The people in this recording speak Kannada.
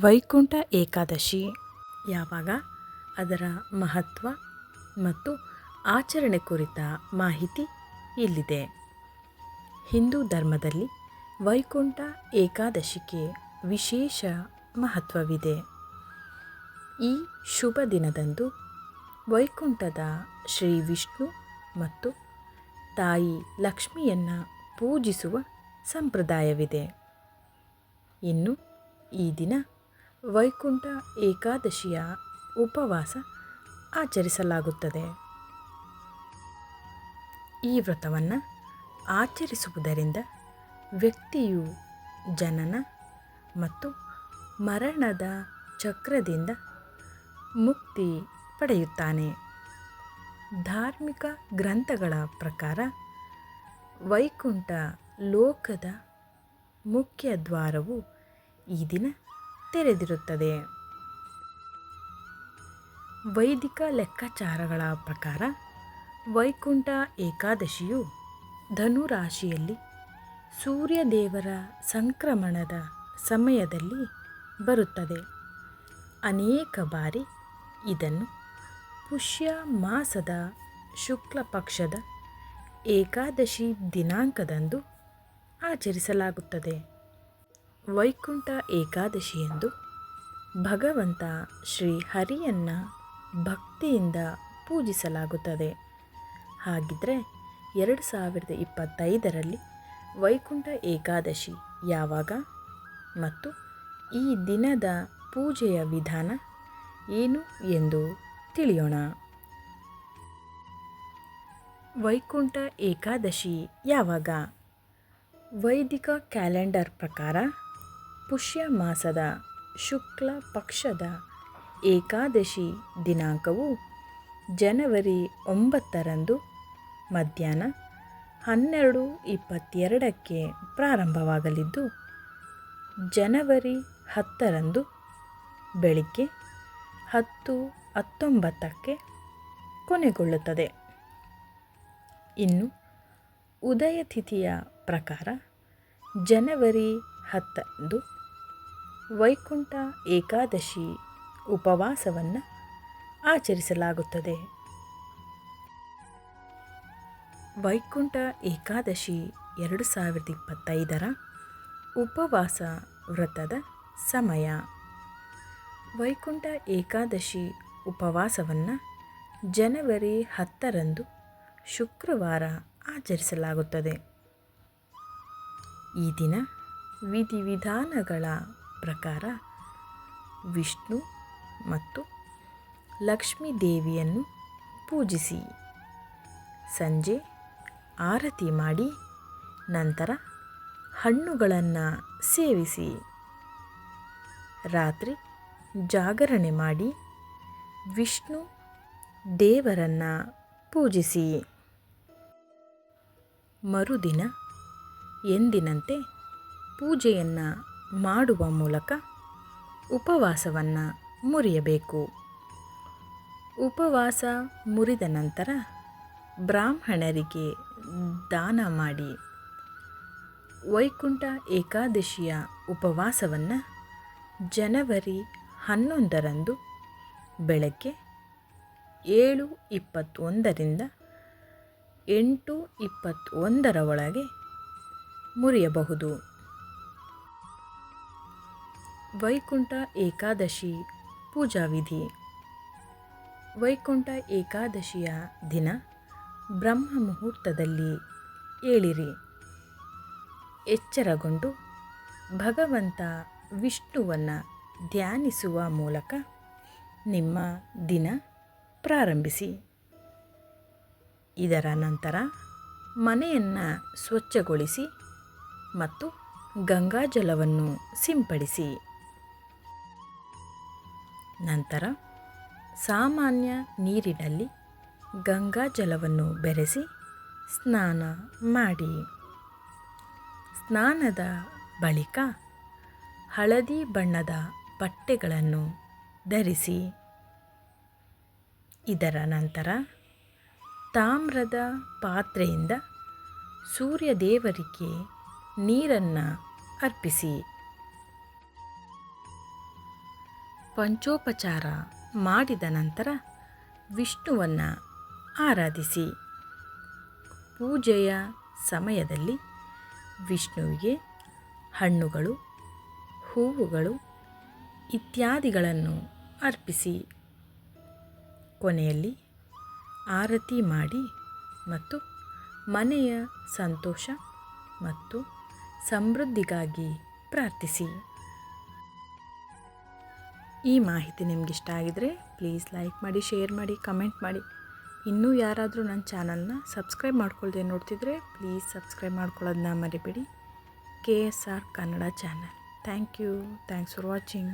ವೈಕುಂಠ ಏಕಾದಶಿ. ಯಾವಾಗ? ಅದರ ಮಹತ್ವ ಮತ್ತು ಆಚರಣೆ ಕುರಿತ ಮಾಹಿತಿ ಇಲ್ಲಿದೆ. ಹಿಂದೂ ಧರ್ಮದಲ್ಲಿ ವೈಕುಂಠ ಏಕಾದಶಿಗೆ ವಿಶೇಷ ಮಹತ್ವವಿದೆ. ಈ ಶುಭ ದಿನದಂದು ವೈಕುಂಠದ ಶ್ರೀ ವಿಷ್ಣು ಮತ್ತು ತಾಯಿ ಲಕ್ಷ್ಮಿಯನ್ನು ಪೂಜಿಸುವ ಸಂಪ್ರದಾಯವಿದೆ. ಇನ್ನು ಈ ದಿನ ವೈಕುಂಠ ಏಕಾದಶಿಯ ಉಪವಾಸ ಆಚರಿಸಲಾಗುತ್ತದೆ. ಈ ವ್ರತವನ್ನು ಆಚರಿಸುವುದರಿಂದ ವ್ಯಕ್ತಿಯು ಜನನ ಮತ್ತು ಮರಣದ ಚಕ್ರದಿಂದ ಮುಕ್ತಿ ಪಡೆಯುತ್ತಾನೆ. ಧಾರ್ಮಿಕ ಗ್ರಂಥಗಳ ಪ್ರಕಾರ ವೈಕುಂಠ ಲೋಕದ ಮುಖ್ಯ ದ್ವಾರವು ಈ ದಿನ ತೆರೆದಿರುತ್ತದೆ. ವೈದಿಕ ಲೆಕ್ಕಾಚಾರಗಳ ಪ್ರಕಾರ ವೈಕುಂಠ ಏಕಾದಶಿಯು ಧನುರಾಶಿಯಲ್ಲಿ ಸೂರ್ಯದೇವರ ಸಂಕ್ರಮಣದ ಸಮಯದಲ್ಲಿ ಬರುತ್ತದೆ. ಅನೇಕ ಬಾರಿ ಇದನ್ನು ಪುಷ್ಯ ಮಾಸದ ಶುಕ್ಲ ಪಕ್ಷದ ಏಕಾದಶಿ ದಿನಾಂಕದಂದು ಆಚರಿಸಲಾಗುತ್ತದೆ. ವೈಕುಂಠ ಏಕಾದಶಿಯಂದು ಭಗವಂತ ಶ್ರೀ ಹರಿಯನ್ನು ಭಕ್ತಿಯಿಂದ ಪೂಜಿಸಲಾಗುತ್ತದೆ. ಹಾಗಿದ್ದರೆ ಎರಡು ಸಾವಿರದ ಇಪ್ಪತ್ತೈದರಲ್ಲಿ ವೈಕುಂಠ ಏಕಾದಶಿ ಯಾವಾಗ ಮತ್ತು ಈ ದಿನದ ಪೂಜೆಯ ವಿಧಾನ ಏನು ಎಂದು ತಿಳಿಯೋಣ. ವೈಕುಂಠ ಏಕಾದಶಿ ಯಾವಾಗ? ವೈದಿಕ ಕ್ಯಾಲೆಂಡರ್ ಪ್ರಕಾರ ಪುಷ್ಯ ಮಾಸದ ಶುಕ್ಲ ಪಕ್ಷದ ಏಕಾದಶಿ ದಿನಾಂಕವು ಜನವರಿ ಒಂಬತ್ತರಂದು ಮಧ್ಯಾಹ್ನ ಹನ್ನೆರಡು ಇಪ್ಪತ್ತೆರಡಕ್ಕೆ ಪ್ರಾರಂಭವಾಗಲಿದ್ದು, ಜನವರಿ ಹತ್ತರಂದು ಬೆಳಿಗ್ಗೆ ಹತ್ತು ಹತ್ತೊಂಬತ್ತಕ್ಕೆ ಕೊನೆಗೊಳ್ಳುತ್ತದೆ. ಇನ್ನು ಉದಯ ತಿಥಿಯ ಪ್ರಕಾರ ಜನವರಿ ಹತ್ತಂದು ವೈಕುಂಠ ಏಕಾದಶಿ ಉಪವಾಸವನ್ನು ಆಚರಿಸಲಾಗುತ್ತದೆ. ವೈಕುಂಠ ಏಕಾದಶಿ ಎರಡು ಸಾವಿರದ ಇಪ್ಪತ್ತೈದರ ಉಪವಾಸ ವ್ರತದ ಸಮಯ. ವೈಕುಂಠ ಏಕಾದಶಿ ಉಪವಾಸವನ್ನು ಜನವರಿ ಹತ್ತರಂದು ಶುಕ್ರವಾರ ಆಚರಿಸಲಾಗುತ್ತದೆ. ಈ ದಿನ ವಿಧಿವಿಧಾನಗಳ ಪ್ರಕಾರ ವಿಷ್ಣು ಮತ್ತು ಲಕ್ಷ್ಮೀ ದೇವಿಯನ್ನು ಪೂಜಿಸಿ. ಸಂಜೆ ಆರತಿ ಮಾಡಿ ನಂತರ ಹಣ್ಣುಗಳನ್ನು ಸೇವಿಸಿ. ರಾತ್ರಿ ಜಾಗರಣೆ ಮಾಡಿ ವಿಷ್ಣು ದೇವರನ್ನು ಪೂಜಿಸಿ. ಮರುದಿನ ಎಂದಿನಂತೆ ಪೂಜೆಯನ್ನು ಮಾಡುವ ಮೂಲಕ ಉಪವಾಸವನ್ನು ಮುರಿಯಬೇಕು. ಉಪವಾಸ ಮುರಿದ ನಂತರ ಬ್ರಾಹ್ಮಣರಿಗೆ ದಾನ ಮಾಡಿ ವೈಕುಂಠ ಏಕಾದಶಿಯ ಉಪವಾಸವನ್ನು ಜನವರಿ ಹನ್ನೊಂದರಂದು ಬೆಳಗ್ಗೆ ಏಳು ಇಪ್ಪತ್ತೊಂದರಿಂದ ಎಂಟು ಇಪ್ಪತ್ತೊಂದರ ಒಳಗೆ ಮುರಿಯಬಹುದು. ವೈಕುಂಠ ಏಕಾದಶಿ ಪೂಜಾ ವಿಧಿ. ವೈಕುಂಠ ಏಕಾದಶಿಯ ದಿನ ಬ್ರಹ್ಮ ಮುಹೂರ್ತದಲ್ಲಿ ಏಳಿರಿ. ಎಚ್ಚರಗೊಂಡು ಭಗವಂತ ವಿಷ್ಣುವನ್ನು ಧ್ಯಾನಿಸುವ ಮೂಲಕ ನಿಮ್ಮ ದಿನ ಪ್ರಾರಂಭಿಸಿ. ಇದರ ನಂತರ ಮನೆಯನ್ನು ಸ್ವಚ್ಛಗೊಳಿಸಿ ಮತ್ತು ಗಂಗಾಜಲವನ್ನು ಸಿಂಪಡಿಸಿ. ನಂತರ ಸಾಮಾನ್ಯ ನೀರಿನಲ್ಲಿ ಗಂಗಾ ಜಲವನ್ನು ಬೆರೆಸಿ ಸ್ನಾನ ಮಾಡಿ. ಸ್ನಾನದ ಬಳಿಕ ಹಳದಿ ಬಣ್ಣದ ಬಟ್ಟೆಗಳನ್ನು ಧರಿಸಿ. ಇದರ ನಂತರ ತಾಮ್ರದ ಪಾತ್ರೆಯಿಂದ ಸೂರ್ಯದೇವರಿಗೆ ನೀರನ್ನು ಅರ್ಪಿಸಿ. ಪಂಚೋಪಚಾರ ಮಾಡಿದ ನಂತರ ವಿಷ್ಣುವನ್ನು ಆರಾಧಿಸಿ. ಪೂಜೆಯ ಸಮಯದಲ್ಲಿ ವಿಷ್ಣುವಿಗೆ ಹಣ್ಣುಗಳು, ಹೂವುಗಳು ಇತ್ಯಾದಿಗಳನ್ನು ಅರ್ಪಿಸಿ. ಕೊನೆಯಲ್ಲಿ ಆರತಿ ಮಾಡಿ ಮತ್ತು ಮನೆಯ ಸಂತೋಷ ಮತ್ತು ಸಮೃದ್ಧಿಗಾಗಿ ಪ್ರಾರ್ಥಿಸಿ. ಈ ಮಾಹಿತಿ ನಿಮ್ಗೆ ಇಷ್ಟ ಆಗಿದರೆ ಪ್ಲೀಸ್ ಲೈಕ್ ಮಾಡಿ ಶೇರ್ ಮಾಡಿ ಕಮೆಂಟ್ ಮಾಡಿ. ಇನ್ನೂ ಯಾರಾದರೂ ನನ್ನ ಚಾನಲ್ನ ಸಬ್ಸ್ಕ್ರೈಬ್ ಮಾಡ್ಕೊಳ್ದೆ ನೋಡ್ತಿದ್ರೆ ಪ್ಲೀಸ್ ಸಬ್ಸ್ಕ್ರೈಬ್ ಮಾಡ್ಕೊಳ್ಳೋದನ್ನ ಮರಿಬೇಡಿ. K S R Kannada channel thank you thanks for watching